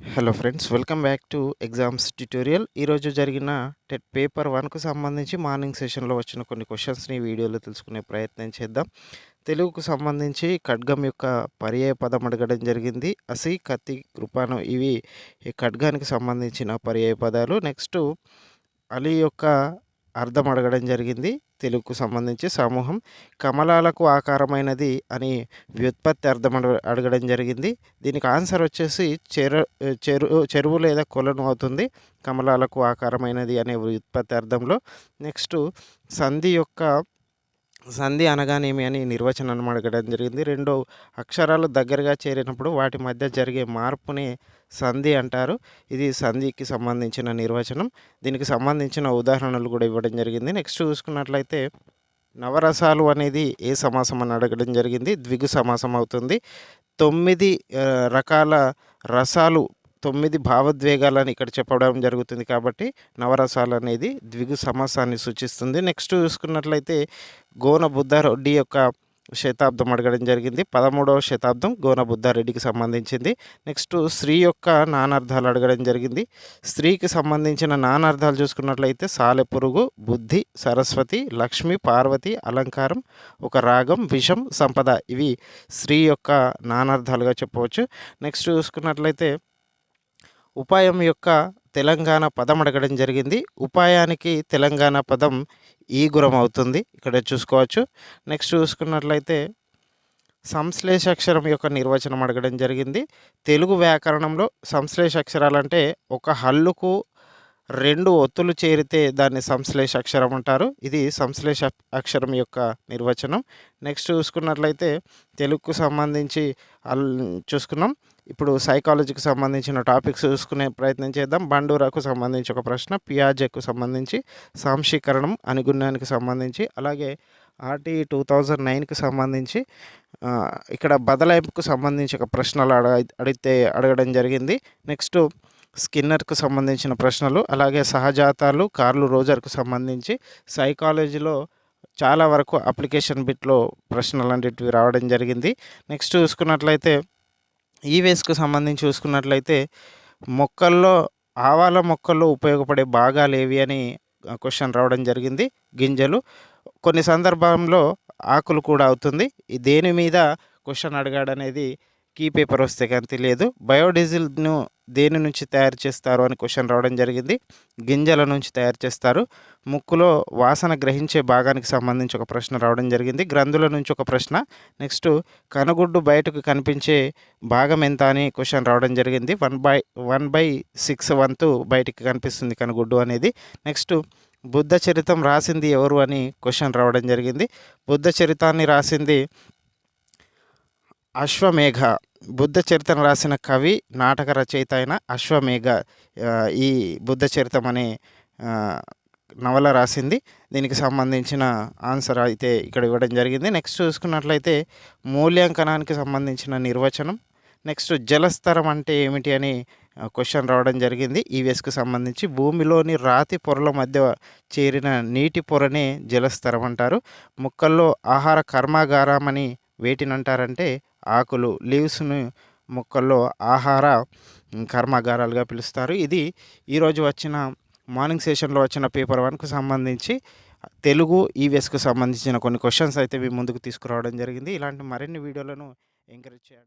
Hello friends welcome back to exams tutorial ఈరోజు జరిగిన TET paper వన్కు సంబంధించి మార్నింగ్ సెషన్లో వచ్చిన కొన్ని క్వశ్చన్స్ని వీడియోలో తెలుసుకునే ప్రయత్నం చేద్దాం. తెలుగుకు సంబంధించి ఖడ్గం యొక్క పర్యాయ పదం అడగడం జరిగింది. అసి కత్తి కృపాను ఇవి ఈ ఖడ్గానికి సంబంధించిన పర్యాయ పదాలు. నెక్స్ట్ అలీ యొక్క అర్థం అడగడం జరిగింది. తెలుగుకు సంబంధించి సమూహం కమలాలకు ఆకారమైనది అని వ్యుత్పత్తి అర్థం అడగ- అడగడం జరిగింది. దీనికి ఆన్సర్ వచ్చేసి చెరు చెరు చెరువు లేదా కొలను అవుతుంది. కమలాలకు ఆకారమైనది అనే వ్యుత్పత్తి అర్థంలో. నెక్స్ట్ సంధి యొక్క సంధి అనగానేమి అని నిర్వచనం అడగడం జరిగింది. రెండు అక్షరాలు దగ్గరగా చేరినప్పుడు వాటి మధ్య జరిగే మార్పుని సంధి అంటారు. ఇది సంధికి సంబంధించిన నిర్వచనం. దీనికి సంబంధించిన ఉదాహరణలు కూడా ఇవ్వడం జరిగింది. నెక్స్ట్ చూసుకున్నట్లయితే నవరసాలు అనేది ఏ సమాసం అని అడగడం జరిగింది. ద్విగు సమాసం అవుతుంది. తొమ్మిది రకాల రసాలు తొమ్మిది భావోద్వేగాలని ఇక్కడ చెప్పడం జరుగుతుంది కాబట్టి నవరసాలు అనేది ద్విగు సమాసాన్ని సూచిస్తుంది. నెక్స్ట్ చూసుకున్నట్లయితే గోన బుద్ధారెడ్డి యొక్క శతాబ్దం అడగడం జరిగింది. పదమూడవ శతాబ్దం గోన బుద్ధారెడ్డికి సంబంధించింది. నెక్స్ట్ స్త్రీ యొక్క నానార్థాలు అడగడం జరిగింది. స్త్రీకి సంబంధించిన నానార్థాలు చూసుకున్నట్లయితే సాలెపురుగు బుద్ధి సరస్వతి లక్ష్మి పార్వతి అలంకారం ఒక రాగం విషం సంపద ఇవి స్త్రీ యొక్క నానార్థాలుగా చెప్పవచ్చు. నెక్స్ట్ చూసుకున్నట్లయితే ఉపాయం యొక్క తెలంగాణ పదం అడగడం జరిగింది. ఉపాయానికి తెలంగాణ పదం ఈగురం అవుతుంది. ఇక్కడ చూసుకోవచ్చు. నెక్స్ట్ చూసుకున్నట్లయితే సంశ్లేష అక్షరం యొక్క నిర్వచనం అడగడం జరిగింది. తెలుగు వ్యాకరణంలో సంశ్లేష అక్షరాలు అంటే ఒక హల్లుకు రెండు ఒత్తులు చేరితే దాన్ని సంశ్లేష అక్షరం అంటారు. ఇది సంశ్లేష అక్షరం యొక్క నిర్వచనం. నెక్స్ట్ చూసుకున్నట్లయితే తెలుగుకు సంబంధించి చూసుకున్నాం. ఇప్పుడు సైకాలజీకి సంబంధించిన టాపిక్స్ చూసుకునే ప్రయత్నం చేద్దాం. బండూరాకు సంబంధించి ఒక ప్రశ్న పియాజెకు సంబంధించి సాంశీకరణం అనుగుణానికి సంబంధించి అలాగే ఆర్టీ టూ థౌజండ్ నైన్కి సంబంధించి ఇక్కడ బదలాయింపుకు సంబంధించి ఒక ప్రశ్నలు అడగ అడిగితే అడగడం జరిగింది. నెక్స్ట్ స్కిన్నర్కు సంబంధించిన ప్రశ్నలు అలాగే సహజాతాలు కార్లు రోజర్కు సంబంధించి సైకాలజీలో చాలా వరకు అప్లికేషన్ బిట్లో ప్రశ్నలు అనేటివి రావడం జరిగింది. నెక్స్ట్ చూసుకున్నట్లయితే ఈవేస్కు సంబంధించి చూసుకున్నట్లయితే మొక్కల్లో ఆవాల మొక్కల్లో ఉపయోగపడే భాగాలు ఏవి అని క్వశ్చన్ రావడం జరిగింది. గింజలు. కొన్ని సందర్భంలో ఆకులు కూడా అవుతుంది. దేని మీద క్వశ్చన్ అడిగాడు అనేది కీ పేపర్ వస్తే కానీ తెలియదు. బయోడీజిల్ను దేని నుంచి తయారు చేస్తారు అని క్వశ్చన్ రావడం జరిగింది. గింజల నుంచి తయారు చేస్తారు. ముక్కులో వాసన గ్రహించే భాగానికి సంబంధించి ఒక ప్రశ్న రావడం జరిగింది. గ్రంథుల నుంచి ఒక ప్రశ్న. నెక్స్ట్ కనుగుడ్డు బయటకు కనిపించే భాగం ఎంత అని క్వశ్చన్ రావడం జరిగింది. One by one by six వంతు బయటికి కనిపిస్తుంది కనుగుడ్డు అనేది. నెక్స్ట్ బుద్ధ చరితం రాసింది ఎవరు అని క్వశ్చన్ రావడం జరిగింది. బుద్ధ చరితాన్ని రాసింది అశ్వమేఘ. బుద్ధ చరిత్రను రాసిన కవి నాటక రచయిత అయిన అశ్వమేఘ. ఈ బుద్ధ చరితం అనే నవల రాసింది. దీనికి సంబంధించిన ఆన్సర్ అయితే ఇక్కడ ఇవ్వడం జరిగింది. నెక్స్ట్ చూసుకున్నట్లయితే మూల్యాంకనానికి సంబంధించిన నిర్వచనం. నెక్స్ట్ జలస్తరం అంటే ఏమిటి అని క్వశ్చన్ రావడం జరిగింది. ఈవీఎస్కి సంబంధించి భూమిలోని రాతి పొరల మధ్య చేరిన నీటి పొరనే జలస్తరం అంటారు. మొక్కల్లో ఆహార కర్మాగారం అని వేటినంటారంటే ఆకులు లీవ్స్ను మొక్కల్లో ఆహార కర్మాగారాలుగా పిలుస్తారు. ఇది ఈరోజు వచ్చిన మార్నింగ్ సెషన్లో వచ్చిన పేపర్ వన్కు సంబంధించి తెలుగు ఈవీఎస్కు సంబంధించిన కొన్ని క్వశ్చన్స్ అయితే మీ ముందుకు తీసుకురావడం జరిగింది. ఇలాంటి మరిన్ని వీడియోలను ఎంకరేజ్ చేయండి.